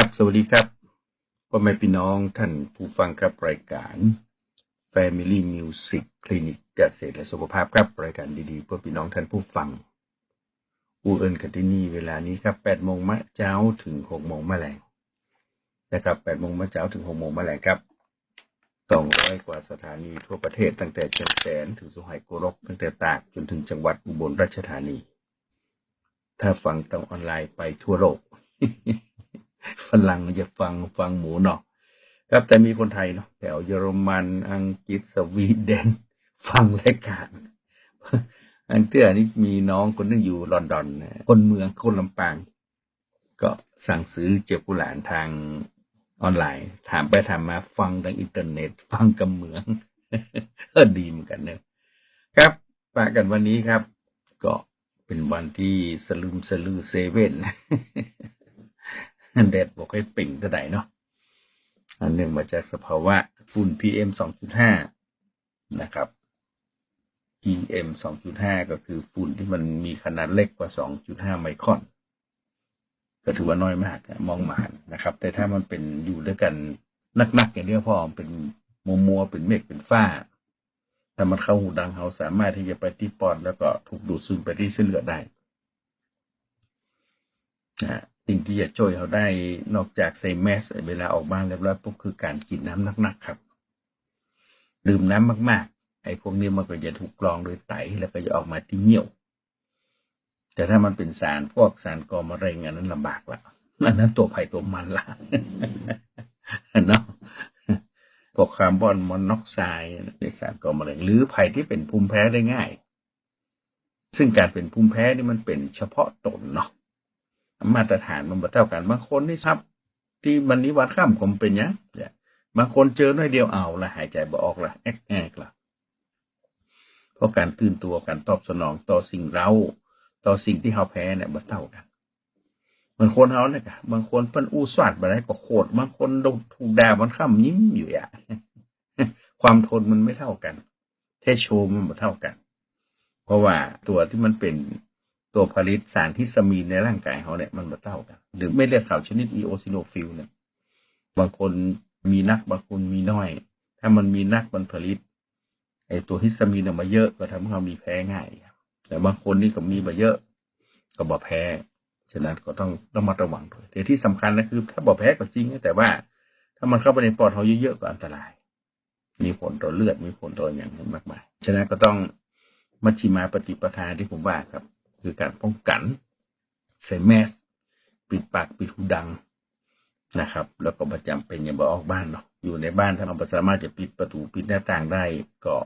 ครับสวัสดีครับพ่อแม่พี่น้องท่านผู้ฟังครับรายการ Family Music Clinic เกษตรและสุขภาพครับรายการดีๆเพื่อพี่น้องท่านผู้ฟัง อูเอินกันที่นี่เวลานี้ครับ8โมงมะเช้าถึง6โมงมะแรงนะครับ8โมงมะเช้าถึง6โมงมะแรงครับ200กว่าสถานีทั่วประเทศตั้งแต่เชียงแสนถึงสุไหงโกรกตั้งแต่ตากจนถึงจังหวัดอุบลราชธานี ถ้าฟังทางออนไลน์ไปทั่วโลก ฝรั่งจะฟังฟังหมูเนาะครับแต่มีคนไทยเนาะแถวเยอรมันอังกฤษสวีเดน ฟังรายการอันเตื้อนี่มีน้องคนนึงอยู่ลอนดอนคนเมืองคนลำปาง ก็สั่งซื้อเจ็บกุหลานทางออนไลน์ ถามไปถามมาฟังทางอินเทอร์เน็ต ฟังกับเมืองเออดีเหมือนกันเนอะครับปากันวันนี้ครับ ก็เป็นวันที่สลืมสลือเซเว่น แดดบอกให้ปิ่งเท่าไหร่เนาะอันหนึ่งมาจากสภาวะฝุ่น PM 2.5 นะครับ PM 2.5 ก็คือฝุ่นที่มันมีขนาดเล็กกว่า 2.5 ไมครอน ก็ถือว่าน้อยมากมองมานะครับ แต่ถ้ามันเป็นอยู่ด้วยกันนักๆอย่างนี้พอเป็นมัวมัวๆเป็นเมฆเป็นฝ้าถ้ามันเข้าหูดังเขาสามารถที่จะไปที่ปอดแล้วก็ถูกดูดซึมไปที่เส้นเลือดได้นะ สิ่งที่จะช่วยเขาได้นอกจากใส่แมสเวลาออกบ้านเรียบร้อยปุ๊บคือการกินน้ำหนักๆครับ ดื่มน้ำมากๆ ไอ้พวกนี้มันก็จะถูกกรองโดยไตแล้วก็จะออกมาที่เหี่ยว แต่ถ้ามันเป็นสารพวกสารก่อมะเร็งอันนั้นลำบากละอันนั้นตัวไผ่ตัวมันละเนาะพวกคาร์บอนมอนอกไซด์ในสารก่อมะเร็งหรือไผ่ที่เป็นภูมิแพ้ได้ง่าย ซึ่งการเป็นภูมิแพ้นี่มันเป็นเฉพาะตนเนาะ มาตรฐานมันบ่เท่ากันบางคนนี่ครับ ที่มันนี้วัดข้ามผมเป็นเนี้ยเนี่ยบางคนเจอหน่อยเดียวเอาละหายใจบ่ออกละแอกแอกละเพราะการตื่นตัวการตอบสนองต่อสิ่งเราต่อสิ่งที่เขาแพ้เนี่ยบ่เท่ากันบางคนเขาเนี่ยกะบางคนเพิ่นอู้สวัดมาได้ก็โคตรบางคนโดนถูกด่ามันข้ามยิ้มอยู่อย่างความทนมันไม่เท่ากันเทโชมันบ่เท่ากัน เพราะว่าตัวที่มันเป็น ตัวผลิตสารทิสมีนในร่างกายเขาเนี่ยมันบ่เท่ากัน หรือไม่เลือดขาวชนิดอีโอซิโนฟิลเนี่ยบางคนมีนักบางคนมีน้อย ถ้ามันมีนักมันผลิตไอตัวฮิสตามีนเนี่ยมาเยอะก็ทำให้เรามีแพ้ง่ายแต่บางคนนี่ก็มีมาเยอะก็บ่แพ้ ฉะนั้นก็ต้องต้องมาระวังด้วยแต่ที่สำคัญนะคือ ถ้าบ่แพ้ก็จริงแต่ว่า ถ้ามันเข้าไปในปอดเราเยอะๆก็อันตราย มีผลต่อเลือดมีผลต่ออย่างมากมายฉะนั้นก็ต้องมัชชิมาปฏิปทาที่ผมว่าครับ คือการป้องกันใส่แมสปิดปากปิดหูดังนะครับ แล้วก็ประจำเป็นอย่าบอกออกบ้านเนาะอยู่ในบ้านถ้าเราสามารถจะปิดประตูปิดหน้าต่างได้ก็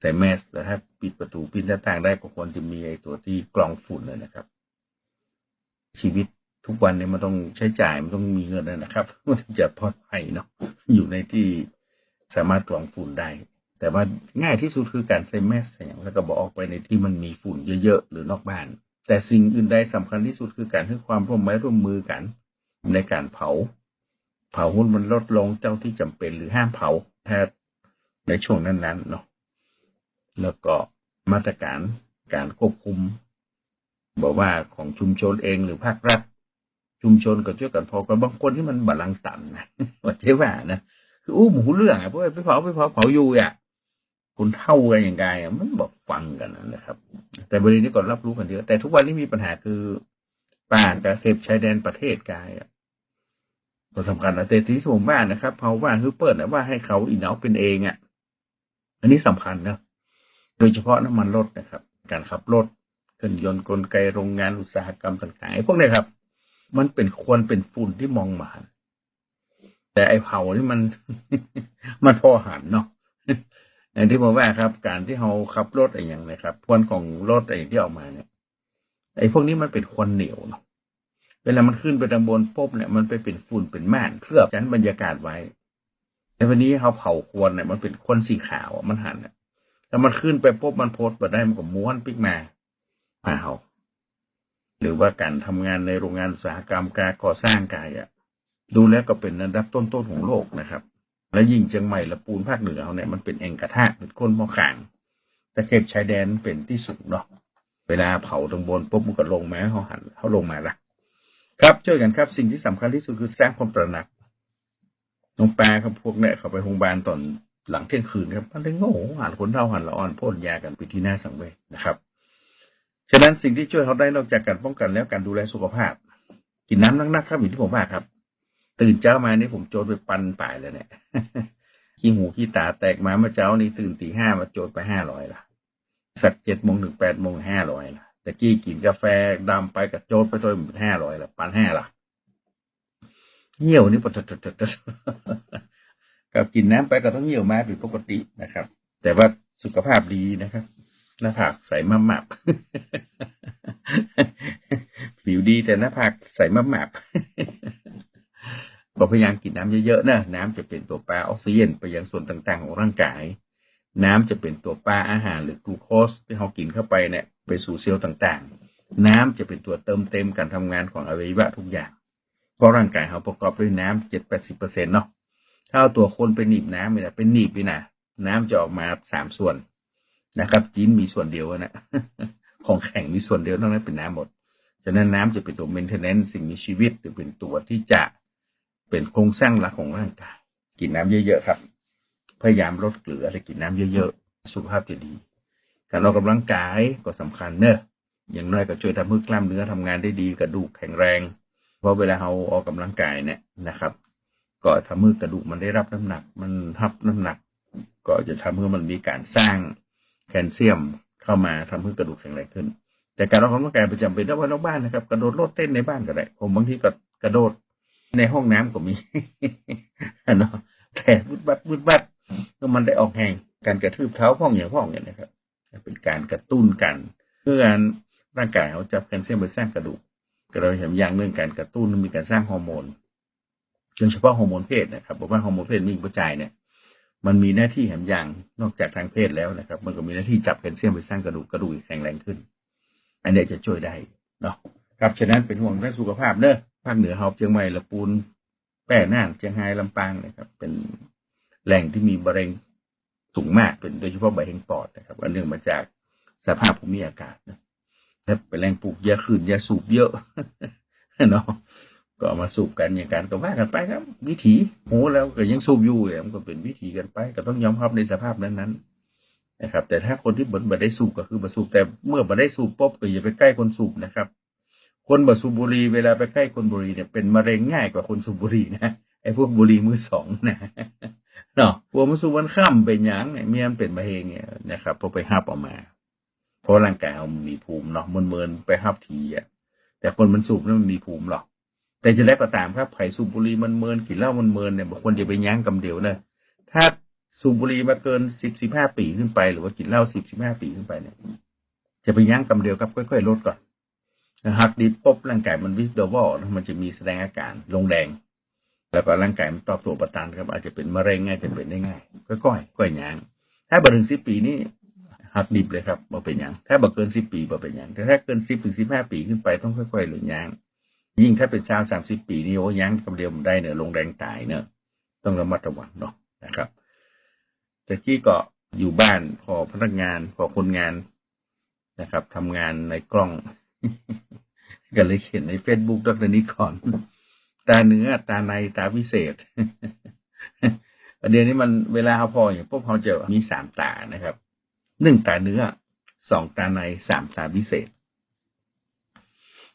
ใส่แมสแต่ถ้าปิดประตูปิดหน้าต่างได้ก็ควรจะมีไอ้ตัวที่กรองฝุ่นเลยนะครับ ชีวิตทุกวันเนี่ยมันต้องใช้จ่ายมันต้องมีเงินนะครับมันจะปลอดภัยเนาะอยู่ในที่สามารถกรองฝุ่นได้ แต่ว่าง่ายที่สุดคือการใส่แมสใส่อย่างแล้วก็บอกออกไปในที่มันมีฝุ่นเยอะๆหรือนอกบ้าน แต่สิ่งอื่นใดสำคัญที่สุดคือการให้ความร่วมไม้ร่วมมือกัน ในการเผา เผาหุ้นมันลดลงเจ้าที่จำเป็นหรือห้ามเผาแทย์ในช่วงนั้นๆเนาะแล้วก็มาตรการการควบคุม บอกว่าของชุมชนเองหรือภาครัฐ ชุมชนก็ช่วยกันพอกับบางคนที่มันบาลังก์ตันนะว่าเจ๊ว่านะคืออู้หมูเรื่องอะเพราะไปเผาไปเผาเผาอยู่อะ คุณเท่ากันอย่างไงมันบอกฟังกันนะครับ แต่บริเวณนี้ก็รับรู้กันเยอะแต่ทุกวันนี้มีปัญหาคือป่ากับเสพชายแดนประเทศกายอะก็สำคัญนะแต่ที่ผมว่านะครับเพราะว่าคือเปิดนะว่าให้เขาอีเนาเป็นเองอะ อันนี้สำคัญนะโดยเฉพาะน้ำมันรถนะครับ การขับรถเครื่องยนต์กลไกโรงงานอุตสาหกรรมต่างๆพวกนี้ครับ มันเป็นควรเป็นฝุ่นที่มองมาแต่ไอเผานี่มันมันพอหันเนาะ อย่างที่ผมว่าครับ การที่เราขับรถอะไรอย่างนะครับควันของรถอะไรที่ออกมาเนี่ยไอ้พวกนี้มันเป็นควันเหนียวเนาะเวลามันขึ้นไปทางบนปุ๊บเนี่ยมันไปเป็นฝุ่นเป็นม่านเคลือบชั้นบรรยากาศไว้แต่วันนี้เขาเผาควันเนี่ยมันเป็นควันสีขาวมันหันเนี่ยถ้ามันขึ้นไปปุ๊บมันโพสต์ไปได้มันก็ม้วนปิกมาเผาหรือว่าการทำงานในโรงงานอุตสาหกรรมการก่อสร้างกายอะดูแล้วก็เป็นอันดับต้นๆของโลกนะครับ และยิ่งเชียงใหม่ละปูนภาคเหนือเขาเนี่ยมันเป็นแอ่งกระทะเป็นก้นหม้อขางแต่เขตชายแดนเป็นที่สูงเนาะเวลาเผาตรงบนปุ๊บมันก็ลงมาเขาหันเขาลงมาละครับช่วยกันครับ สิ่งที่สำคัญที่สุดคือสร้างความตระหนักน้องปลาครับพวกเนี่ยเขาไปโรงพยาบาลตอนหลังเที่ยงคืนครับมันได้โง่หันคนเท่าหันละอ่อนพ่นยากันไปที่หน้าสังเวชนะครับฉะนั้นสิ่งที่ช่วยเขาได้นอกจากการป้องกันแล้วการดูแลสุขภาพ กินน้ำนักๆครับอย่างที่ผมว่าครับ ตื่นเช้ามานี่ผมโจรไปปันป่ายเลยเนี่ย ขี้หูขี้ตาแตกมาเมื่อเช้านี้ตื่นตีห้ามาโจรไปห้าร้อยละสักเจ็ดโมงถึงแปดโมงห้าร้อยละต่กี้กินกาแฟดำไปกับโจรไปตัวห้าร้อยละปันห้าละเหี่ยวนี่ปตตตกับกินน้ำไปก็ต้องเหี่ยวมาเป็นปกตินะครับ แต่ว่าสุขภาพดีนะครับหน้าผากใสมากๆผิวดีแต่หน้าผากใสมากๆ ก็พยายามกินน้ำเยอะๆนะน้ำจะเป็นตัวแปลออกซิเจนไปยังส่วนต่างๆ ของร่างกาย น้ำจะเป็นตัวแปลอาหารหรือกลูโคสที่เรากินเข้าไปเนี่ยไปสู่เซลล์ต่างๆ น้ำจะเป็นตัวเติมเต็มการทำงานของอวัยวะทุกอย่าง เพราะร่างกายเราประกอบด้วยน้ำเจ็ดแปดสิบเปอร์เซ็นต์เนาะถ้าเอาตัวคนไปหนีบน้ำเนี่ยเป็นหนีบไปนะน้ำจะออกมาสามส่วนนะครับจีนมีส่วนเดียวนะของแข็งมีส่วนเดียวนอกนั้นเป็นน้ำหมด ฉะนั้นน้ำจะเป็นตัว maintenance สิ่งมีชีวิตหรือเป็นตัวที่จะ เป็นโครงสร้างหลักของร่างกาย กินน้ำเยอะๆครับ พยายามลดเกลือและกินน้ำเยอะๆ สุขภาพจะดี การออกกำลังกายก็สำคัญเนอะอย่างน้อยก็ช่วยทำให้กล้ามเนื้อทำงานได้ดีกระดูกแข็งแรง เพราะเวลาเราออกกำลังกายเนี่ยนะครับ ก็ทำให้กระดูกมันได้รับน้ำหนัก มันทับน้ำหนัก ก็จะทำให้มันมีการสร้างแคลเซียมเข้ามาทำให้กระดูกแข็งแรงขึ้น แต่การออกกำลังกายประจำเป็นต้องไว้นอกบ้านนะครับ กระโดดโลดเต้นในบ้านก็ได้ ผมบางทีก็กระโดด ในห้องน้ำก็มีเนาะแต่วุดบัดวุดบัดก็มันได้ออกแหงการกระทืบเท้าพ่องอย่างพ่องเนี่ยนะครับ เป็นการกระตุ้นกัน เพื่อร่างกายเขาจับแคลเซียมไปสร้างกระดูกเราเห็นอย่างเรื่องการกระตุ้นมีการสร้างฮอร์โมนโดยเฉพาะฮอร์โมนเพศนะครับบอกว่าฮอร์โมนเพศมีกระจายเนี่ย มันมีหน้าที่แหมอย่างนอกจากทางเพศแล้วนะครับ มันก็มีหน้าที่จับแคลเซียมไปสร้างกระดูกกระดูกแข็งแรงขึ้น อันนี้จะช่วยได้เนาะครับฉะนั้นเป็นห่วงเรื่องสุขภาพเนอะ ภาคเหนือเฮาเชียงใหม่ละปูนแป้น่านเชียงรายลำปางนะครับ เป็นแหล่งที่มีมะเร็งสูงมากเป็นโดยเฉพาะใบเฮงปอดนะครับอันเนื่องมาจากสภาพภูมิอากาศนะเป็นแหล่งปลูกยาขืนยาสูบเยอะเนาะก็มาสูบกันอย่างการก็ว่ากันไปครับ วิถีโหแล้วก็ยังสูบอยู่อะมันก็เป็นวิถีกันไป ก็ต้องยอมรับในสภาพนั้นๆนะครับ แต่ถ้าคนที่บ่นบ่ได้สูบก็คือบ่สูบแต่เมื่อบ่ได้สูบปุ๊บก็อย่าไปใกล้คนสูบนะครับ คนบ่สูบบุหรี่เวลาไปใกล้คนบุหรี่เนี่ยเป็นมะเร็งง่ายกว่าคนสูบบุหรี่นะไอ้พวกบุหรี่มือสองนะเนาะพวกมันสูบวันค่ำเป็นหยังเนี่ยเมียมันเป็นมะเร็งเนี่ยนะครับพอไปหับออกมาเพราะร่างกายมันมีภูมิเนาะมันเมินไปหับทีอะแต่คนมันสูบนั้นมันมีภูมิหรอกแต่จะได้ก็ตามครับไผ่สูบบุหรี่มันเมินกินเหล้ามันเมินเนี่ยบางคนจะไปยั้งกำเดียวนะถ้าสูบบุหรี่มาเกินสิบสิบห้าปีขึ้นไป หรือว่ากินเหล้าสิบสิบห้าปีขึ้นไปเนี่ยจะไปยั้งกำเดียวครับค่อยๆลดก่อน หักดิบปุ๊บร่างกายมันวิสเดอร์วอลมันจะมีแสดงอาการลงแดง แล้วก็ร่างกายมันตอบตัวประทานครับ อาจจะเป็นมะเร็งอาจจะเป็นได้ง่ายค่อยๆค่อยยั้งถ้าบัถึงสิบปีนี่หักดิบเลยครับบ่เป็นยังถ้าบ่เกินสิบปีบ่เป็นยังแต่ถ้าเกินสิบถึงสิบห้าปีขึ้นไปต้องค่อยๆหรือยั้งยิ่งถ้าเป็นชาวสามสิบปีนี่โอ้ยั้งกำเดียวมันได้เนอะลงแดงตายเนอะต้องระมัดระวังเนาะนะครับแต่กี้ก็อยู่บ้านพอพนักงานพอคนงานนะครับทำงานในกล้อง ก็เลยเขียนในเฟซบุ๊กดรนิคอนตาเนื้อตาในตาวิเศษประเด็นนี้มันเวลาเขาพออย่างพวกเขาจะมีสามตานะครับหนึ่งตาเนื้อสองตาในสามตาวิเศษ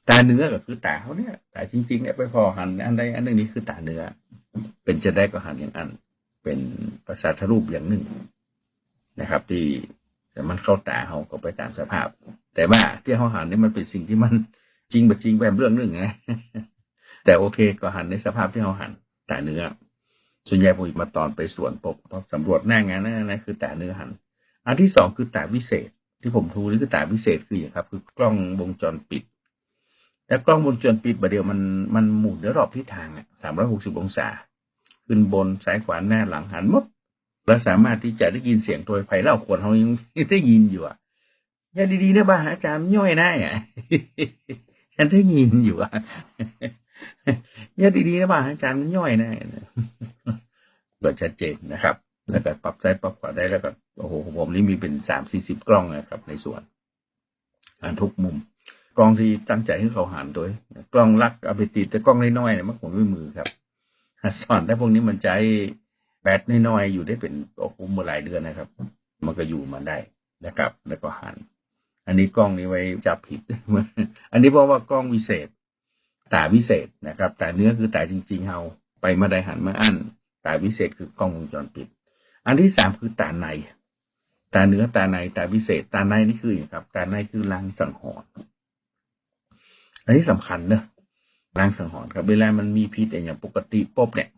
ตาเนื้อก็คือตาเขาเนี่ยตาจริงๆเนี่ยไปพอหันอันใดอันหนึ่งนี้คือตาเนื้อ เป็นจะได้ก็หันอย่างอัน เป็นภาษาทรูปอย่างหนึ่งนะครับ ที่ แต่มันเข้าตาเขาก็ไปตามสภาพ แต่ว่าที่เขาหันนี่มันเป็นสิ่งที่มันจริงแบบจริงแบบเรื่องหนึ่งนะแต่โอเคก็หันในสภาพที่เขาหันแตาเนื้อส่วนใหญ่ผมมาตอนไปสวนปกสำรวจหน้างานนั่นนะคือแตาเนื้อหัน อันที่สองคือแตาวิเศษ ที่ผมทูนี่คือแตาวิเศษคืออย่างครับ คือกล้องวงจรปิดแต่กล้องวงจรปิดประเดี๋ยวมันมันหมุนรอบทิศทางอะสามร้อยหกสิบองศา ขึ้นบนซ้ายขวาหน้าหลังหันมด แล้วสามารถที่จะได้ยินเสียงโดยไพเราะคนเขายังได้ยินอยู่อะอย่าดีๆนะบ้าอาจารย์ย่อยได้อะฉันได้ยินอยู่อะอย่าดีๆนะบ้าอาจารย์มันย่อยได้ก็ชัดเจนนะครับ แล้วก็ปรับใจปรับขวาได้แล้วก็โอ้โหผมนี่มีเป็นสามสี่สิบกล้องนะครับ ในส่วนการทุกมุม กล้องที่ตั้งใจให้เขาหันตัวกล้องลักเอาไปติดแต่กล้องน้อยๆเนี่ยมันคงไม่มือครับสอนได้พวกนี้มันใช้ แบตน้อยๆอยู่ได้เป็นโอ้โหมาหลายเดือนนะครับ มันก็อยู่มาได้นะครับ แล้วก็หัน อันนี้กล้องนี้ไว้จับผิด อันนี้เพราะว่ากล้องวิเศษ ตาวิเศษนะครับ แต่เนื้อคือตาจริง ๆเฮาไปมาได้หันมาอั้นตาวิเศษคือกล้องวงจรปิด อันที่สามคือตาใน ตาเนื้อตาในตาวิเศษ ตาในนี่คืออย่างครับ ตาในคือลางสังหรณ์อันนี้สำคัญเนอะลางสังหรณ์ครับเวลามันมีพิษอย่างปกติปุ๊บเนี่ย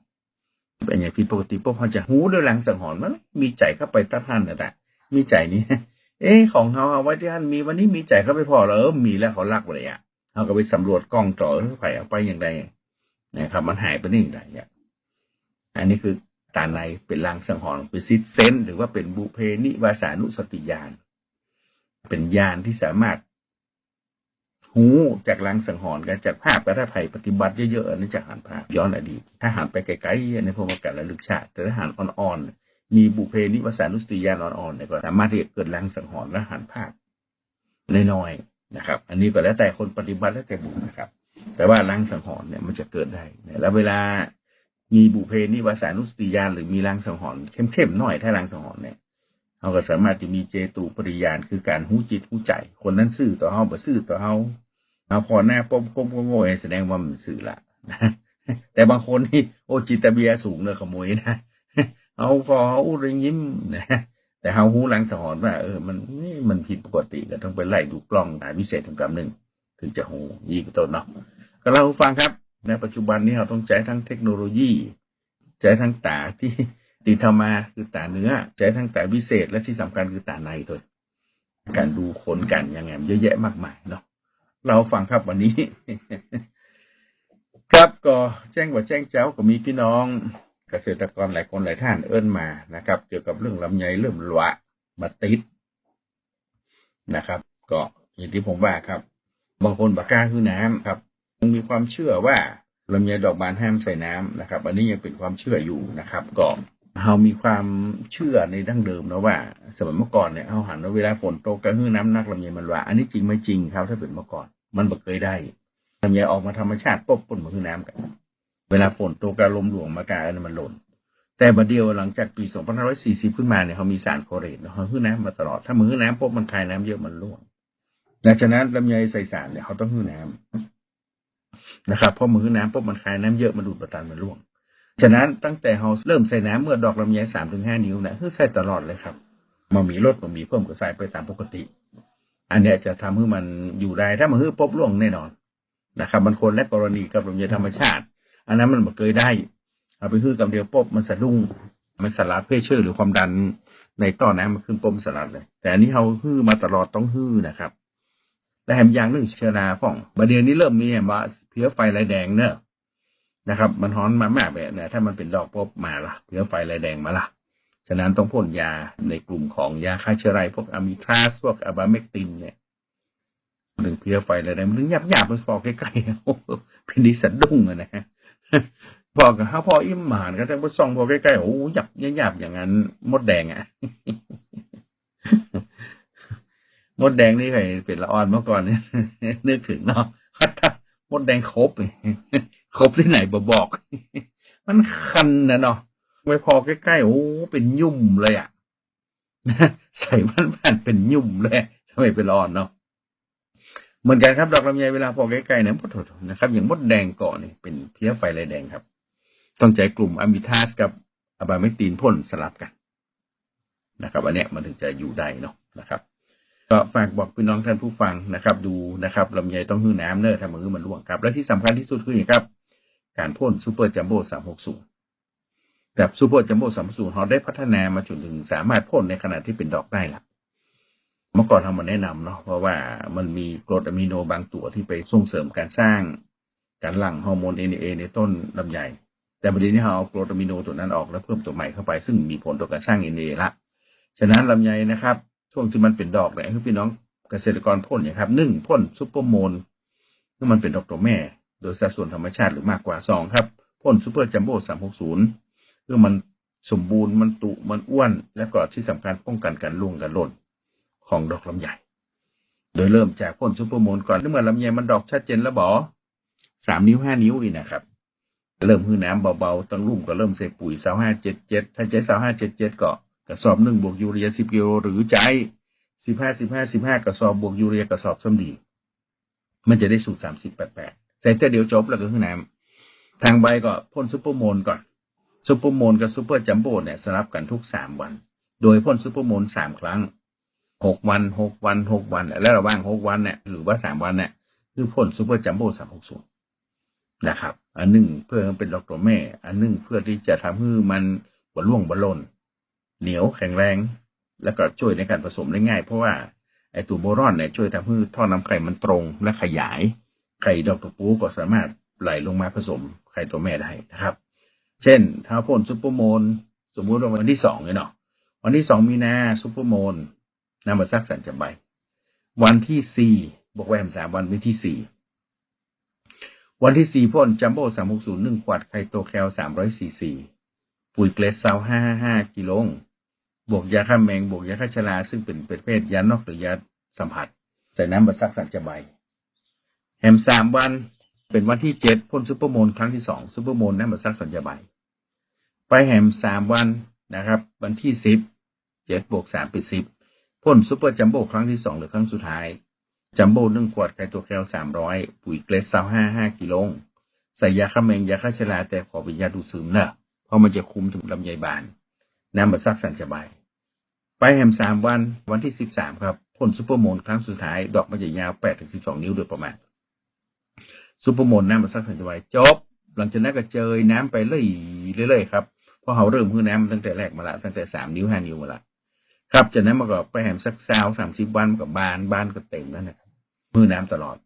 เป็นอย่างผิดปกติปุ๊บเขาจะหูด้วยลางสังหรณ์มันมีใจเข้าไปตั้งท่านนะแต่มีใจนี้ เอ๊ะของเขาเอาไว้ที่ท่านมีวันนี้มีใจเข้าไปพอแล้วมีแล้วเขาลักไปเลยอะเขาก็ไปสำรวจกล้องจ่อไปเอาไปอย่างไรนะครับ มันหายไปได้อย่างไรเนี่ยอันนี้คือตาในเป็นลางสังหรณ์เป็นซิดเซนหรือว่าเป็นบุเพนิวาสานุสติญาณเป็นญาณที่สามารถ หูจากลางสังหรณ์กันจากภาพแต่ถ้าไผ่ปฏิบัติเยอะๆนั่นจากหันภาพย้อนอดีตถ้าหันไปไกลๆในพวกการระลึกชาติ แต่ถ้าหันอ่อนๆมีบุเพนิวาสานุสติญาณอ่อนๆเนี่ยก็สามารถที่จะเกิดลางสังหรณ์และหันภาพน้อยๆนะครับ อันนี้ก็แล้วแต่คนปฏิบัติแล้วแต่บุญนะครับ แต่ว่าลางสังหรณ์เนี่ยมันจะเกิดได้แล้วเวลามีบุเพนิวาสานุสติญาณหรือมีลางสังหรณ์เข้มๆหน่อยถ้าลางสังหรณ์เนี่ยเราก็สามารถจะมีเจตุปริยานคือการหูจิตหูใจ คนนั้นซื่อต่อเฮาบ่ซื่อต่อเฮา เอาพอหน้าปมก้มโง่แสดงว่ามันสื่อละนะแต่บางคนนี่โอจิตเบียสูงเลยขโมยนะเอาพอเขาอุรยิ้มนะแต่เฮาหูหลังสังหรณ์ว่าเออมันนี่มันผิดปกติก็ต้องไปไล่ดูกล้องหาพิเศษทำกรรมหนึ่งถึงจะหูยี่ก็ต้นเนาะก็เราฟังครับในปัจจุบันนี้เราต้องใช้ทั้งเทคโนโลยี ใช้ทั้งตาที่ติธรรมาคือตาเนื้อ ใช้ทั้งตาวิเศษและที่สำคัญคือตาในตัวการดูขนกันยังไงเยอะแยะมากมายเนาะ เราฟังครับวันนี้ ครับก็แจ้งว่าแจ้งเจ้าก็มีพี่น้องเกษตรกรหลายคนหลายท่านเอิ้นมานะครับ เกี่ยวกับเรื่องลำไยเริ่มหลวะมาติดนะครับ ก็อย่างที่ผมว่าครับ บางคนบักกล้าคือน้ำครับมีความเชื่อว่าลำไยดอกบานห้ามใส่น้ำนะครับ อันนี้ยังเป็นความเชื่ออยู่นะครับก็ เรามีความเชื่อในดั้งเดิมนะว่า สมัยเมื่อก่อนเนี่ยเราหันว่าเวลาฝนตกกระหื้อน้ำนักลำไยมันว่าอันนี้จริงไม่จริงครับ ถ้าเป็นเมื่อก่อน มันบ่เคยได้ลำไยออกมาธรรมชาติปุ๊บปนมาคือน้ำกัน เวลาฝนตกกระลมหลวงมากาอันนั้มันหล่นแต่บัดเดียวหลังจากปี 2540 ขึ้นมาเนี่ยเขามีสารโคเรตเนเขาหื้อน้ำมาตลอด ถ้ามือน้ำปุ๊บมันคายน้ำเยอะมันร่วงดังนั้นลำไยใส่สารเนี่ยเขาต้องหื้อน้ำนะครับเพราะมือน้ำปุ๊บมันคายน้ำเยอะมันดูดประทานมันร่วง ฉะนั้นตั้งแต่เราเริ่มใส่น้ำเมื่อดอกลำไยสามถึงห้านิ้วนะคือใส่ตลอดเลยครับมันมีลดมันมีเพิ่มก็ใส่ไปตามปกติ อันเนี้ยจะทำให้มันอยู่ได้ถ้ามันฮื้อปุ๊บร่วงแน่นอนนะครับมันคนและกรณีกับลำไยธรรมชาติ อันนั้นมันบเคยได้เอาไปฮื้อกับเดียวปบมันสะดุ้งมันสลัดเพชเชอร์หรือความดันในต้อน้ำมันขึ้นปมสลัดเลย แต่อันนี้เราฮื้อมาตลอดต้องฮื้อนะครับและแถมอย่างหนึ่องเชื้อราพ่องประเดี๋ยวนี้เริ่มมีแหมว่าเพี้ยไฟลายแดงเนอะ นะครับ มันฮ้อนมามากแบบเนี่ยถ้ามันเป็นดอกปุ๊บมาละเพี้ยไฟลายแดงมาละฉะนั้นต้องพ่นยาในกลุ่มของยาฆ่าเชื้อไรพวกอะมิทราสพวกอะบาเมกตินเนี่ยหนึ่งเพี้ยไฟลายแดงมันถึงหยาบหยาบมันฟอกใกล้ๆโอ้เป็นดิสะดุ้งอะนะฮะพอกับถ้าพออิ่มหมานก็จะไปส่องพอใกล้ๆโอ้หยับหยาบอย่างนั้น มดแดงอะมดแดงนี่ใครเป็นละอ่อนเมื่อก่อนเนี่ยนึกถึงเนาะมดแดงครบ ครบที่ไหนบอบอก มันคันนะเนาะไปพอใกล้ๆโอ้เป็นยุ่มเลยอะใส่บ้านบ้านเป็นยุ่มเลยทำไมเป็นละอ่อนเนาะเหมือนกันครับดอกลำไยเวลาพอใกล้ๆเนี่ยมดถดนะครับ อย่างมดแดงเกาะนี่เป็นเพี้ยไฟลายแดงครับ ต้องใจกลุ่มอะมิทาสกับอะบาเมตีนพ่นสลับกันนะครับอันเนี้ยมันถึงจะอยู่ได้เนาะนะครับ ก็ฝากบอกพี่น้องท่านผู้ฟังนะครับ ดูนะครับลำไยต้องหื้อน้ำเนอะถ้ามือมันร่วงครับ และที่สำคัญที่สุดคืออย่างครับ การพ่นซูเปอร์จัมโบ้สามหกศูนย์กับซูเปอร์จัมโบ้สามศูนย์เขาได้พัฒนามาจนถึงสามารถพ่นในขณะที่เป็นดอกได้ละเมื่อก่อนทำมาแนะนำเนาะเพราะว่ามันมีกรดอะมิโนบางตัวที่ไปส่งเสริมการสร้างการหลั่งฮอร์โมนเอเอในต้นลำไยแต่ประเด็นนี้เราเอากรดอะมิโนตัวนั้นออกแล้วเพิ่มตัวใหม่เข้าไป ซึ่งมีผลต่อการสร้างเอเอละฉะนั้นลำไยนะครับ ช่วงที่มันเป็นดอกเนี่ยคือพี่น้องเกษตรกรพ่นเนี่ยครับหนึ่งพ่นซูเปอร์โมนคือมันเป็นดอกตัวแม่ โดยสัดส่วนธรรมชาติหรือมากกว่าสองครับพ่นซูเปอร์จัมโบ้สามหกศูนย์คือมันสมบูรณ์มันตุมันอ้วน และก็ที่สำคัญป้องกันการล่วงการหล่นของดอกลำไยโดยเริ่มจากพ่นซูเปอร์โมนก่อนเมื่อลำไยมันดอกชัดเจนแล้วบอสามนิ้วห้านิ้วนี่นะครับ เริ่มหื้อน้ำเบาๆตั้งรุ่มก็เริ่มใส่ปุ๋ยสาวห้าเจ็ดเจ็ดถ้าใจสาวห้าเจ็ดเจ็ดก็กระสอบหนึ่งบวกยูเรียสิบกิโลหรือใจสิบห้าสิบห้าสิบห้ากระสอบบวกยูเรียกระสอบส้มดี มันจะได้สูตรสามสิบแปดแปด ใส่แต่เดียวจบแล้วก็หื้อน้ำทางใบก็พ่นซูเปอร์โมนก่อนซูเปอร์โมนกับซูเปอร์จัมโบ้เนี่ยสลับกันทุกสามวัน โดยพ่นซูเปอร์โมนสามครั้งหกวันหกวันหกวัน แล้วระหว่างหกวันเนี่ยหรือว่าสามวันเนี่ยคือพ่นซูเปอร์จัมโบ้สามหกศูนย์นะครับ อันหนึ่งเพื่อให้เป็นดอกตัวแม่ อันหนึ่งเพื่อที่จะทำให้มันบรล่วงบรล่นเหนียวแข็งแรง แล้วก็ช่วยในการผสมได้ง่าย เพราะว่าไอตัวโบรอนเนี่ยช่วยทำให้ท่อน้ำไข่มันตรงและขยาย ไข่ดอกตัวปูก็สามารถไหลลงมาผสมไข่ตัวแม่ได้นะครับ เช่นถ้าพ่นซูเปอร์โมนสมมุติว่าวันที่สองเนี่ยเนาะวันที่สองมีนาซูเปอร์โมนนำมาซักสันจะใบ วันที่สี่บวกแวมสามวันวันที่สี่วันที่สี่พ่นจัมโบ้สามหกศูนย์หนึ่งขวดไคโตแคลสามร้อยสี่สี่ปุ๋ยเกรดเซาห้าห้าห้ากิโลงบวกยาฆ่าแมงบวกยาฆ่าชราซึ่งเป็นเประเภทยานอกหรือยาสัมผัสใส่น้ำมาซักสันจะใบ แฮมสามวันเป็นวันที่เจ็ดพ่นซูเปอร์โมนครั้งที่สองซูเปอร์โมนน้ำมาซักสัญญาใบไปแฮมสามวันนะครับ วันที่สิบเจ็ดบวกสามเป็นสิบพ่นซูเปอร์จัมโบ้ครั้งที่สองหรือครั้งสุดท้าย จัมโบ้หนึ่งขวดไก่ตัวแคลสามร้อยปุ๋ยเกรดสาวห้าห้ากิโลงใส่ยาฆ่าแมงยาฆ่าชราแต่ขอเป็นยาดูดซึมเนอะเพราะมันจะคุมถึงลำไยบานน้ำมาซักสันจะใบไปแฮมสามวันวันที่สิบสามครับพ่นซูเปอร์โมนครั้งสุดท้าย ดอกมันจะยาวแปดถึงสิบสองนิ้วโดยประมาณ ซูเปอร์โมนน้ำมาซักสันจะใบจบ หลังจากนั้นก็เจยน้ำไปเรื่อยเรื่อยๆครับเพราะเขาเริ่มพื้นน้ำตั้งแต่แรกมาละตั้งแต่สามนิ้วห้านิ้วมาละครับจากนั้นมันก็ไปแหมสักสาวสามสิบวันกับบานบานก็เต็มแล้วนะครับพื้นน้ำตลอด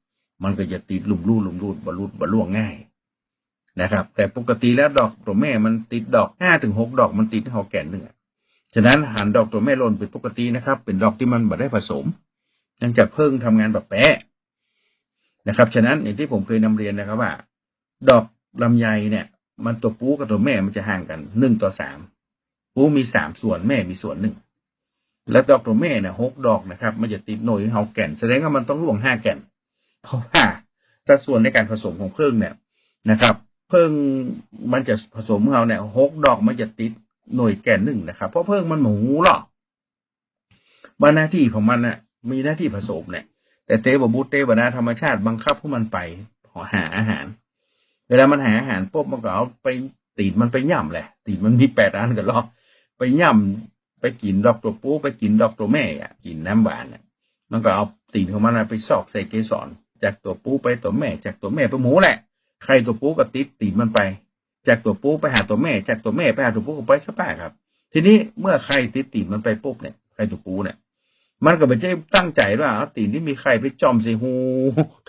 มันก็จะติดหลุมรูดหลุมรูดบรรลุบรรลุง่ายนะครับ แต่ปกติแล้วดอกตัวแม่มันติดดอกห้าถึงหกดอกมันติดหอแก่นหนึ่งฉะนั้นหันดอกตัวแม่หล่นเป็นปกตินะครับ เป็นดอกที่มันไม่ได้ผสมนั่นจะเพิ่งทำงานแบบแปะ นะครับ ฉะนั้นอย่างที่ผมเคยนำเรียนนะครับว่า ดอกลำไยเนี่ย มันตัวปูกับตัวแม่มันจะห่างกันหนึ่งต่อสามปูมีสามส่วนแม่มีส่วนหนึ่งแล้วดอกตัวแม่เนี่ยหกดอกนะครับ มันจะติดหน่วยเฮาแก่น แสดงว่ามันต้องร่วงห้าแก่น เพราะว่าสัดส่วนในการผสมของเพิ่งเนี่ยนะครับเพิ่งมันจะผสมเฮาเนี่ยหกดอกมันจะติดหน่วยแก่นหนึ่งนะครับ เพราะเพิ่งมันหมูหรอกบ้านหน้าที่ของมันน่ะมีหน้าที่ผสมเนี่ย แต่เตบบูเตบนาธรรมชาติบังคับให้มันไปหาอาหาร เวลามันหาอาหารปุ๊บมันก็เอาไปตีดมันไปย่ำแหละ ตีดมันมีแปดอันกันหรอไปย่ำไปกินดอกตัวปูไปกินดอกตัวแม่อะกินน้ำหวานอะมันก็เอาตีนของมันไปซอกใส่เกสรจากตัวปูไปตัวแม่ จากตัวแม่ไปหมูแหละ ใครตัวปูก็ติดตีนมันไป จากตัวปูไปหาตัวแม่ จากตัวแม่ไปหาตัวปูก็ไปสแปาครับ ทีนี้เมื่อใครติดตีนมันไปปุ๊บเนี่ยใครตัวปูเนี่ย มันก็ไม่ใช่ตั้งใจว่าตีนที่มีไข่ไปจอมใส่หู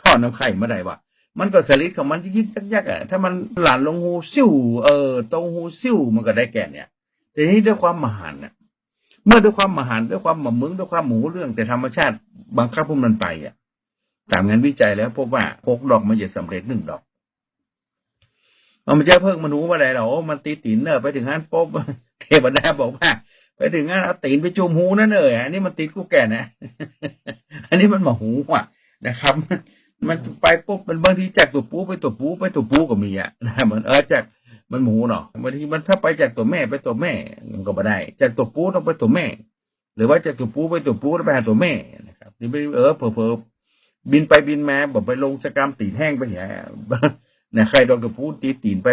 ทอดน้ำไข่มาได้วะมันก็สลิดของมันยิ่งยักๆอะถ้ามันหลานลงหูซิ่วเออตรงหูซิ่วมันก็ได้แก่เนี่ยแต่นี้ด้วยความมหันน่ะเมื่อด้วยความมหันด้วยความหมมึงด้วยความหมูเรื่อง แต่ธรรมชาติบังคับพวกมันไปอะตามงานวิจัยแล้วพบว่าหกดอกมันจะสำเร็จหนึ่งดอกมันไม่ใช่เพิ่งมันรู้ว่าอะไรหรอมันตีตีนเนอไปถึงงั้นป๊บเทวดาบอกว่า ไปถึงงั้นเอาตีนไปจุ่มหูนั่นเอยอันนี้มันติดกูแก่นะอันนี้มันหมาหูว่ะนะครับ มันไปปุ๊บมันบางทีจากตัวปูไปตัวปูไปตัวปูก็มีอะนะมันเออจากมันหมูเนาะบางทีมันถ้าไปจากตัวแม่ไปตัวแม่มันก็ไม่ได้ จากตัวปูต้องไปตัวแม่ หรือว่าจากตัวปูไปตัวปูแล้วไปหาตัวแม่นะครับนี่ไม่เออเผลอๆบินไปบินมาบอกไปลงสกรรมตีนแห้งไปเหียนะใครโดอกตัวปูตีตีนไป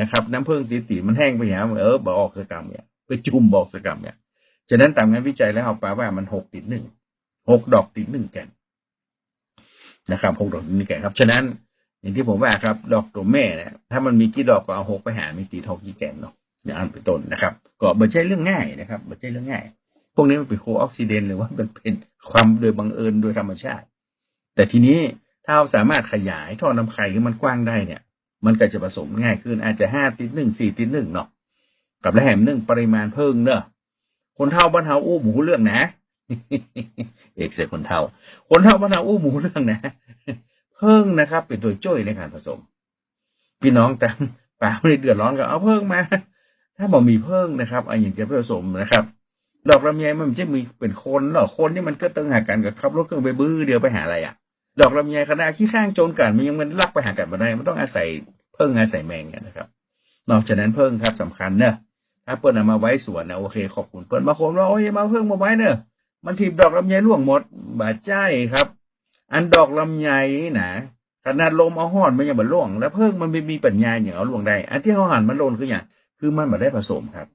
นะครับ น้ำเพิ่งตีตีนมันแห้งไปเหียเออบอกออกสกรรมเนี่ย ไปจุ่มบอกสกรรมเนี่ยฉะนั้นตามงานวิจัยแล้วเอาปลว่ามันหกติดหนึ่งหกดอกติดหนึ่งแกนนะครับหกดอกติดหนึ่งแกนครับฉะนั้นอย่างที่ผมว่าครับ ดอกตัวแม่นี่ยถ้ามันมีกี่ดอกก็เอาหกไปหามีตีทอกกี่แก่นเนาะอย่างอันเป็นต้นนะครับ ก็ไม่ใช่เรื่องง่ายนะครับไม่ใช่เรื่องง่าย พวกนี้มันเป็นโคออกซิเดนหรือว่ามันเป็นความโดยบังเอิญโดยธรรมชาติ แต่ทีนี้ถ้าเราสามารถขยายท่อนำไข่ให้มันกว้างได้เนี่ย มันก็จะผสมง่ายขึ้นอาจจะห้าติดหนึ่งสี่ติดหนึ่งเนาะ กับและแหมนึ่งปริมาณเพิ่งเนอะคนเท่าบ้านเท่าอู้หมูเรื่องนะเอกเสียคนเท่า คนเท่าบ้านเท่าอู้หมูเรื่องนะเพิ่งนะครับ เป็นตัวช่วยในการผสม พี่น้องแต่ป่าไม่เดือดร้อนก็เอาเพิ่งมา ถ้าบอกมีเพิ่งนะครับอันอย่างจะผสมนะครับดอกลำไยมันไม่ใช่มีเป็นคนหรอกคนนี่มันก็ต้องหากันกับขับรถเครื่องไปบื้อเดียวไปหาอะไรอะ ดอกลำไยขนาดขี้ข้างโจรกันมันยังมันลักไปหากันมาได้มันต้องอาศัยเพิ่งอาศัยแมงกันนะครับ นอกจากนั้นเพิ่งครับสำคัญเนอะ ถ้าเปิ้ลเอามาไว้สวนนะโอเคขอบคุณเปิ้ลบางคนว่าโอ้ยมาเพิ่งมาไว้เนอะมันถีบดอกลำไยร่วงหมด บาดใจครับ อันดอกลำไยนะขนาดลมเอาห่อนมันยังบรร่วง แล้วเพิ่งมันไม่มีปัญญาอย่างเอาล่วงได้ อันที่เขาหันมันโลนคืออย่างคือมันมาได้ผสมครับ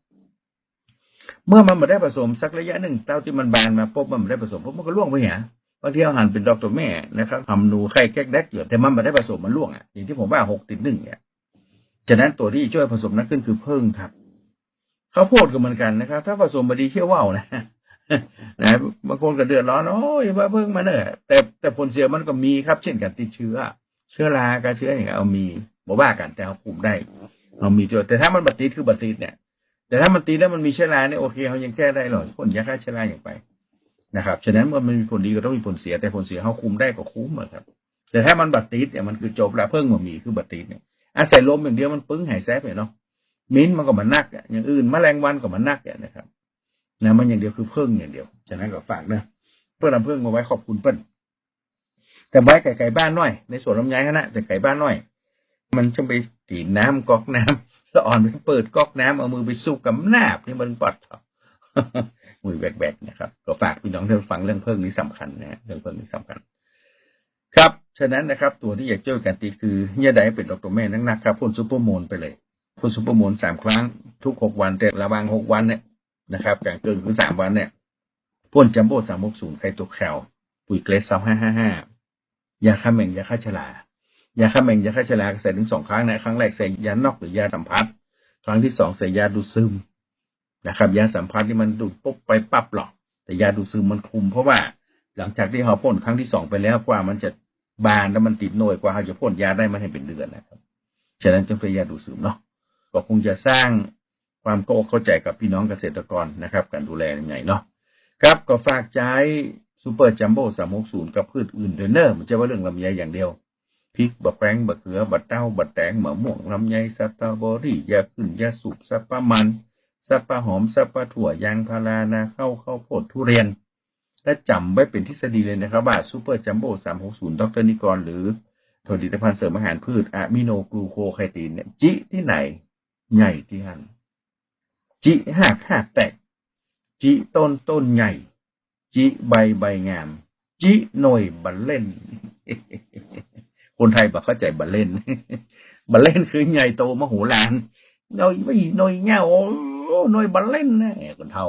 เมื่อมันมาได้ผสมสักระยะหนึ่งเต้าที่มันบานมาปุ๊บมันมาได้ผสมปุ๊บมันก็ร่วงไปเหียบางทีเอาหันเป็นดอกตัวแม่นะครับทำนูไข่แก๊กแดกอยู่แต่มันมาได้ผสมมันร่วงอะอย่างที่ผมว่าหกติดหนึ่งเนี่ยฉะนั้นตัวที่ช่วยผสมนั้นขึ้นคือเพิ่งครับ ข้าวโพดก็เหมือนกันนะครับ ถ้าผสมมาดีเชี่ยวว่าวนะนะบางคนก็เดือดร้อนโอ้ยว่าเพิ่งมาเนอะแต่แต่ผลเสียมันก็มีครับ เช่นกันติดเชื้อ เชื้อราการเชื้ออย่างเงี้ยเอามีบอกว่ากันแต่เอาคุมได้เรามีตัวแต่ถ้ามันบัติดคือบัติดเนี่ย แต่ถ้ามันตีแล้วมันมีเชื้อราเนี่ยโอเคเขายังแก้ได้หรอกพ่นยาฆ่าเชื้อราอย่างไปนะครับฉะนั้นเมื่อมันมีผลดีก็ต้องมีผลเสีย แต่ผลเสียเขาคุมได้ก็คุ้มครับ แต่ถ้ามันบัติดเนี่ยมันคือจบละเพิ่งมันมีคือบัติดเนี่ยอาศัยลมอย่างเดียวมันปึ้งหายแซบเนาะ มิ้นมันก็มันนักอย่างอื่นแมลงวันก็มันนักเนี่ยนะครับนะมันอย่างเดียวคือเพิ่งอย่างเดียวฉะนั้นก็ฝากนะเพื่อนำเพิ่งมาไว้ขอบคุณเปิ้ลแต่ไว้ไก่ไก่บ้านน้อย ในสวนลำไยนะแต่ไก่บ้านน้อย มันจะไปตีน้ำก๊อกน้ำแล้วอ่อนไปเปิดก๊อกน้ำเอามือไปสู้กับหน้าที่มันปอดมือแบกๆนะครับ ก็ฝากพี่น้องท่านฟังเรื่องเพิ่งนี้สำคัญนะเรื่องเพิ่งนี้สำคัญ ครับฉะนั้นนะครับ ตัวที่อยากเจอกันตีคือเฮียไดเป็นดอกตัวแม่นักๆครับพ่นซูเปอร์โมนไปเลย พ่นซูเปอร์โมนสามครั้งทุกหกวันแต่ระหว่างหกวันเนี่ยนะครับกลางเกินคือสามวันเนี่ยพ่นจัมโบ้สามหกศูนย์ไคตัวแคลปุ๋ยเกรสสามห้าห้าห้ายาฆ่าแมงยาฆ่าชลายาฆ่าแมงยาฆ่าชลาใส่ถึงสองครั้งนะครั้งแรกใส่ยานอกหรือยาสัมผัส ครั้งที่สองใส่ยาดูดซึมนะครับ ยาสัมผัสที่มันดูดปุ๊บไปปั๊บหรอก แต่ยาดูดซึมมันคุม เพราะว่าหลังจากที่เขาพ่นครั้งที่สองไปแล้วกว่ามันจะบานแล้วมันติดหน่วยกว่าเขาจะพ่นยาได้มันให้เป็นเดือนนะครับฉะนั้นจึงเป็นยาดูดซึมเนาะ ก็คงจะสร้างความเข้าใจกับพี่น้องเกษตรกรนะครับ การดูแลยังไงเนาะครับก็ฝากใจซูเปอร์จัมโบ้สามหกศูนย์กับพืชอื่นเดนเนอร์มันจะว่าเรื่องลำไยอย่างเดียวพริกบะแป้งบะเขือบะเต้าบะแตงมะม่วงลำไยสตรอเบอรี่ยาขึ้นยาสูบซับปะมันซับปะหอมซับปะถั่วยางพารานาข้าเข้าวโพดทุเรียนและจำไว้เป็นทฤษฎีเลยนะครับว่าซูเปอร์จัมโบ้สามหกศูนย์ดรนิกร หรือผลิตภัณฑ์เสริมอาหารพืชอะมิโนกลูโคไคตีนเนี่ยจิที่ไหน ใหญ่ที่หันจิหักหักแตก จิต้นต้นใหญ่ จิใบใบงาม จิหน่วยบัลเล่น คนไทยบอกเข้าใจบัลเล่น บัลเล่นคือใหญ่โตมโหฬารหน่อยไม่หน่อยเงาโอ้หน่วยบัลเล่นนะคนเท่า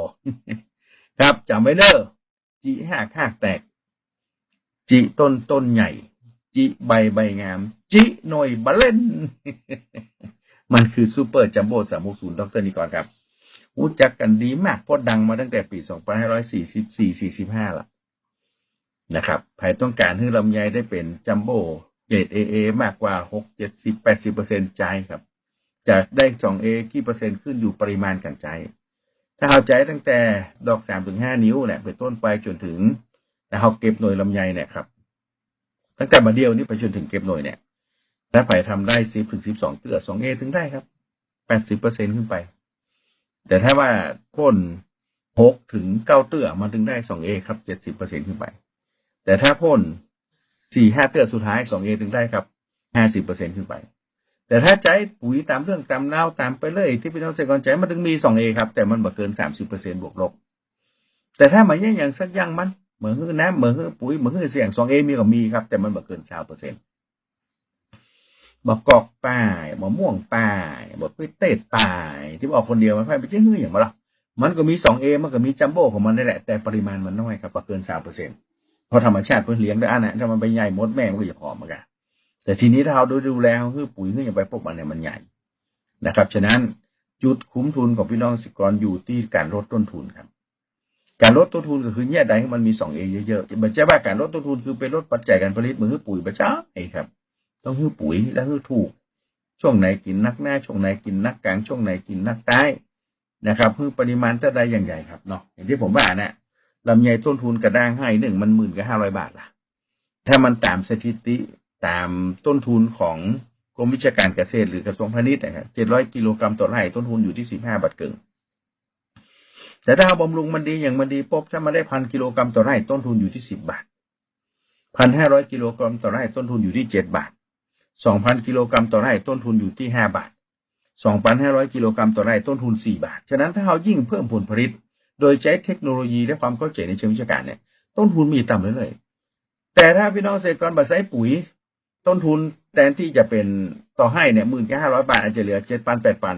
ครับจำไว้เด้อจิหักหักแตก จิต้นต้นใหญ่ จิใบใบงาม จิหน่วยบัลเล่น มันคือซูเปอร์จัมโบ้สามหกศูนย์ดรนิกรครับรู้จักกันดีมากเพราะดังมาตั้งแต่ปี2544 45ละนะครับภายต้องการให้ลำไยได้เป็นจัมโบ้เกรดเอเอมากกว่า6 70 80เปอร์เซ็นต์ใจครับ จะได้สองเอกี่เปอร์เซ็นต์ขึ้นอยู่ปริมาณการใจ ถ้าเอาใจตั้งแต่ดอกสามถึงห้านิ้วเนี่ยไปต้นไปจนถึงแต่เขาเก็บหน่วยลำไยเนี่ยครับ ตั้งแต่มาเดียวนี้ไปจนถึงเก็บหน่วยเนี่ย ถ้าไปทำได้สิบถึงสิบสองเกือสองเอถึงได้ครับแปดสิบเปอร์เซ็นขึ้นไป แต่ถ้าว่าพ่นหกถึงเก้าเตื้อมันถึงได้สองเอครับเจ็ดสิบเปอร์เซ็นขึ้นไป แต่ถ้าพ่นสี่ห้าเตื้อสุดท้ายสองเอถึงได้ครับห้าสิบเปอร์เซ็นขึ้นไป แต่ถ้าใจปุ๋ยตามเรื่องตามแนวตามไปเลยที่พี่น้องเกษตรกรใจมันถึงมีสองเอครับ แต่มันบ่เกินสามสิบเปอร์เซ็นบวกลบ แต่ถ้ามันยังอย่างสักอย่างมันเหมือนน้ำเหมือนปุ๋ยเหมือนเสี่ยงสองเอมีก็มีครับ แต่มันบ่เกินสามเปอร์เซ็นต์ บอกอกป่ายบอกม่วงป่ายบอกพิเตตาย ที่บอกคนเดียวมันค่ไปเจ๊หื้ออย่างมาหรอมันก็มีสองเอมันก็มีจัมโบ้ของมันได้แหละ แต่ปริมาณมันน้อยครับบ่เกินสามเปอร์เซ็นต์เพราะธรรมชาติเพิ่งเลี้ยงได้อันนั้นถ้ามันไปใหญ่มดแม่มันก็จะผอมเหมือนกันแต่ทีนี้ถ้าเราดูดูแลคือปุ๋ยคืออย่างไปพวกมันเนี่ยมันใหญ่นะครับ ฉะนั้นจุดคุ้มทุนของพี่น้องสิกรอยู่ที่การลดต้นทุนครับ การลดต้นทุนก็คือเนี่ใดให้มันมีสองเอเยอะๆมันจะว่าการลดต้นทุนคือไปลดปัจจัยการผลิตเหมือนคือปุ๋ยประจ้าไอ้ครับ ต้องคือปุ๋ยแล้วคือถูก ช่วงไหนกินนักหน้า ช่วงไหนกินนักกลาง ช่วงไหนกินนักใต้นะครับคือปริมาณเท่าใดอย่างใหญ่ครับเนาะอย่างที่ผมว่าเนี่ยลำไยต้นทุนกระด้างให้หนึ่งมันหมื่นกับห้าร้อยบาทล่ะ ถ้ามันตามสถิติตามต้นทุนของกรมวิชาการเกษตรหรือกระทรวงพาณิชย์นะครับเจ็ดร้อยกิโลกรัมต่อไร่ต้นทุนอยู่ที่สิบห้าบาทเกินแต่ถ้าบำรุงมันดีอย่างมันดีปุ๊บถ้ามาได้พันกิโลกรัมต่อไร่ต้นทุนอยู่ที่สิบบาทพันห้าร้อยกิโลกรัมต่อไร่ต้นทุนอยู่ที่เจ็ดบาท สองพันกิโลกรัมต่อไร่ต้นทุนอยู่ที่ห้าบาทสองพันห้าร้อยกิโลกรัมต่อไร่ต้นทุนสี่บาท ฉะนั้นถ้าเรายิ่งเพิ่มผลผลิต โดยใช้เทคโนโลยีและความเข้าใจในเชิงวิชาการเนี่ย ต้นทุนมีต่ำเลยเลย แต่ถ้าพี่น้องเกษตรกรบัดใช้ปุ๋ย ต้นทุนแทนที่จะเป็นต่อให้เนี่ยหมื่นแค่ห้าร้อยบาทอาจจะเหลือเจ็ดพันแปดพัน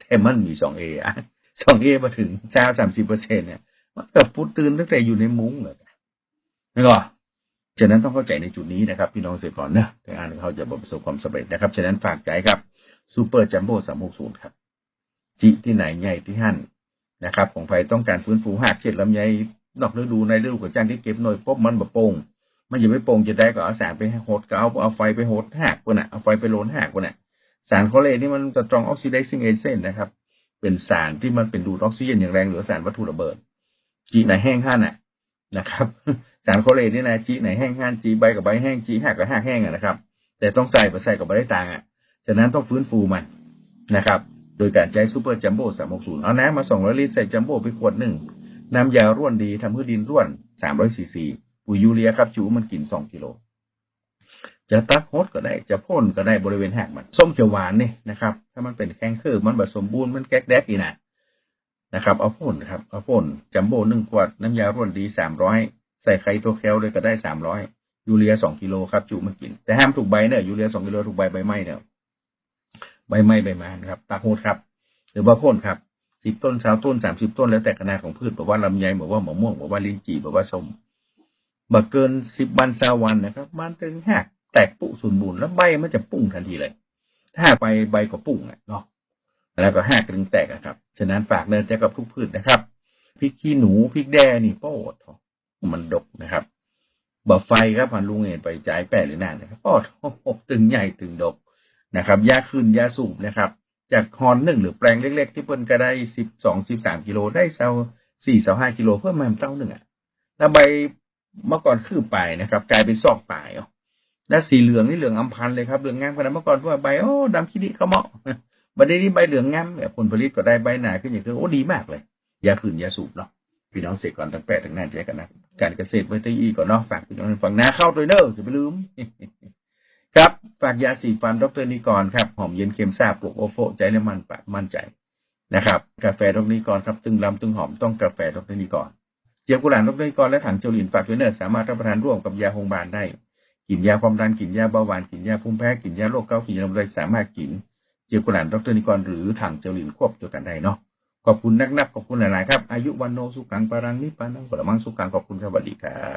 แต่มันมีสองเออะสองเอมาถึงเช้าสามสิบเปอร์เซ็นเนี่ย มันเกิดพุดตื่นตั้งแต่อยู่ในมุ้งเลยนะก็ ฉะนั้นต้องเข้าใจในจุดนี้นะครับ พี่น้องเกษตรกรนนะแต่อ่านเขาจะประสบความสำเร็จนะครับ ฉะนั้นฝากใจครับซูเปอร์จัมโบ้สามหกศูนย์ครับจิที่ไหนใหญ่ที่หั่นนะครับ ของไฟต้องการฟื้นฟูหากเช่นลำไยนอกฤดูในฤดูกระจันที่เก็บหน่อยปุ๊บมันแบบโป่งมันอย่าไปโป่งจะได้ก็เอาสารไปหดก็เอาเอาไฟไปหดหักกว่าน่ะเอาไฟไปโลนหักกว่าน่ะสารโคเลนี่มันจะตรองออกซิไดซิ่งเอเซนนะครับ เป็นสารที่มันเป็นดูดออกซิเจนอย่างแรงหรือสารวัตถุระเบิดจีไหนแห้งห้านน่ะนะครับ สารโคเลตนี่นะจีไหนแห้งห้านจีใบกับใบแห้งจีหักกับหักแห้งอะนะครับ แต่ต้องใส่ไปใส่กับใบได้ต่างอะฉะนั้นต้องฟื้นฟูมันนะครับ โดยการใช้ซูเปอร์จัมโบ้สามหกศูนย์เอาน้ำมาสองร้อยลิตรใส่จัมโบ้ไปขวดหนึ่งน้ำยาร่วนดีทำให้ดินร่วนสามร้อยซีซีปุ๋ยยูเรียครับจูมันกินสองกิโลจะตักโฮดก็ได้จะพ่นก็ได้บริเวณแหกมันส้มเขียวหวานนี่นะครับ ถ้ามันเป็นแข็งคือมันแบบสมบูรณ์มันแก๊กแดกอีนะนะครับ เอาพ่นครับเอาพ่นจัมโบ้หนึ่งขวดน้ำยาร่วนดีสามร้อย ใส่ไข่ตัวแคลเลยก็ได้สามร้อยยูเรียสองกิโลครับจูมันกิน แต่ห้ามถูกใบเนอะยูเรียสองกิโลถูกใบใบไม้เนอะใบไม้ใบไม้นะครับตักโฮดครับ หรือว่าพ่นครับสิบต้นสาวต้นสามสิบต้นแล้วแต่ขนาดของพืชบอกว่าลำไยบอกว่าหมะม่วงบอกว่าลิ้นจี่บอกว่าส้มบักเกินสิบวันสาวันนะครับ มันถึงหักแตกปุสมบูรณ์แล้วใบมันจะปุ้งทันทีเลย ถ้าไปใบก็ปุ้งอะเนาะแล้วก็หักถึงแตกอะครับ ฉะนั้นฝากเดินใจกับทุกพืชนะครับพริกขี้หนูพริกแดนี่โป้ มันดกนะครับบ่ไฟครับพันลุงเห็นไปจ่ายแปดหรือนานนะครับโอ้ตึงใหญ่ตึงดกนะครับยาขึ้นยาสูบนะครับ จากฮอนหนึ่งหรือแปลงเล็ก ๆ ที่เปิ้นก็ได้สิบสองสิบสามกิโลได้เซาสี่เซาห้ากิโลเพิ่มมาเต้าหนึ่งอะแล้วใบเมื่อก่อนคืบปลายนะครับ กลายเป็นซอกปลายอ๋อและสีเหลืองนี่เหลืองอัมพันเลยครับเหลืองงามขนาดเมื่อก่อนว่าใบโอ้ดำคิดิเขาเหมาะบัดนี้ใบเหลืองงามแบบผลผลิตก็ได้ใบหนาขึ้นอย่างคือโอ้ดีมากเลยยาขึ้นยาสูบเนาะพี่น้องเสกก่อนตั้งแปดตั้งนานใจกันนะ การเกษตรเวทีอีก่อนเนาะฝากพี่น้องฟังนาเข้าตัวเนอร์จะไปลืม ครับฝากยาสีฟันดรนิกรครับหอมเย็นเค็มซาบปลุกโอโฟใจและมันปะมั่นใจนะครับ กาแฟดรนิกรครับตึงลำตึงหอมต้องกาแฟดรนิกรเจียกุหลาบดรนิกรและถังเจลินฝากด้วยเนอร์สามารถรับประทานร่วมกับยาโฮงบาลได้กินยาความดันกินยาเบาหวานกินยาภูมิแพ้กินยาโรคเกาต์กินยาลมไรสามารถกินเจียกุหลาบดรนิกรหรือถังเจลินควบตัวกันได้เนาะ ขอบคุณนักนับขอบคุณหลาย ๆ ครับ อายุวันโนสุขังปารังนิปานังผลมังสุขังขอบคุณครับสวัสดีครับ